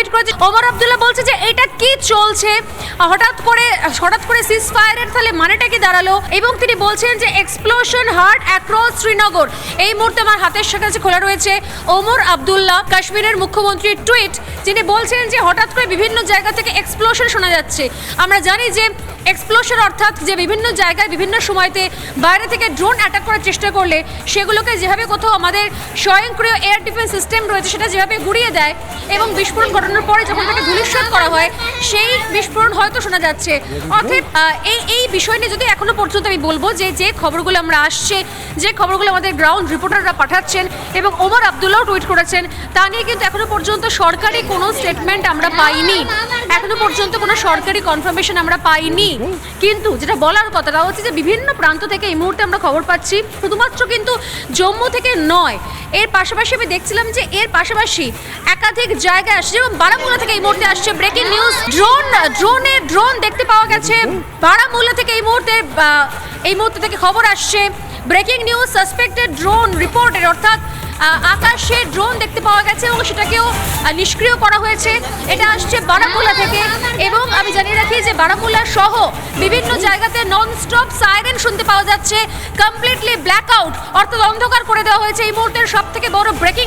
Tweet করেছে। ওমর আবদুল্লাহ বলছে যে, এটা কি চলছে? হঠাৎ করে হঠাৎ করে সিজ ফায়ারের তাহলে মানেটা কি দাঁড়াল? এবং তিনি বলছেন যে এক্সপ্লোশন হার্ট অ্যাক্রস শ্রীনগর এই মুহূর্তে আমার হাতের সাথে খোলা রয়েছে ওমর আবদুল্লাহ, কাশ্মীরের মুখ্যমন্ত্রীর টুইট। যিনি বলছেন যে, হঠাৎ করে বিভিন্ন জায়গা থেকে এক্সপ্লোশন শোনা যাচ্ছে। আমরা জানি যে এক্সপ্লোশন অর্থাৎ যে বিভিন্ন জায়গায়, বিভিন্ন সময়তে বাইরে থেকে ড্রোন অ্যাটাক করার চেষ্টা করলে সেগুলোকে যেভাবে কোথাও আমাদের স্বয়ংক্রিয় এয়ার ডিফেন্স সিস্টেম রয়েছে সেটা যেভাবে গুড়িয়ে দেয় এবং বিস্ফোরণ ঘটানোর পরে যখন তাকে ধূলিসাৎ করা হয়, সেই বিস্ফোরণ হয়তো শোনা যাচ্ছে। অর্থাৎ এই এই বিষয় নিয়ে যদি এখনও পর্যন্ত আমি বলব যে যে খবরগুলো আমরা আসছে, যে খবরগুলো আমাদের গ্রাউন্ড রিপোর্টাররা পাঠাচ্ছেন এবং ওমর আবদুল্লাহ টুইট করেছেন, তা নিয়ে কিন্তু এখনও পর্যন্ত সরকারি কোনো স্টেটমেন্ট আমরা পাইনি। এখনও পর্যন্ত কোনো সরকারি কনফার্মেশন আমরা পাইনি। কিন্তু যেটা বলার কথাটা হচ্ছে যে বিভিন্ন প্রান্ত থেকে এই মুহূর্তে আমরা খবর পাচ্ছি। শুধুমাত্র কিন্তু জম্মু থেকে নয়, এর পাশাপাশি আমি দেখছিলাম যে এর পাশাপাশি একাধিক জায়গায় আসছে, যেমন বারামুলা থেকে এই মুহূর্তে আসছে ব্রেকিং নিউজ ড্রোন ড্রোনে ড্রোন দেখতে পাওয়া গেছে। বারামুলা থেকে এই মুহূর্তে এই মুহূর্তে থেকে খবর আসছে। ব্রেকিং নিউজ সাসপেক্টেড ড্রোন রিপোর্টের অর্থাৎ আকাশে ড্রোন দেখতে পাওয়া গেছে এবং সেটাকেও নিষ্ক্রিয় করা হয়েছে। এটা আসছে বারামুলা থেকে এবং আমি জানিয়ে রাখি যে বারামুলা সহ বিভিন্ন জায়গাতে নন স্টপ সাইরেন শুনতে পাওয়া যাচ্ছে। কমপ্লিটলি ব্ল্যাক আউট অর্থাৎ অন্ধকার করে দেওয়া হয়েছে। এই মুহূর্তের সব থেকে বড় ব্রেকিং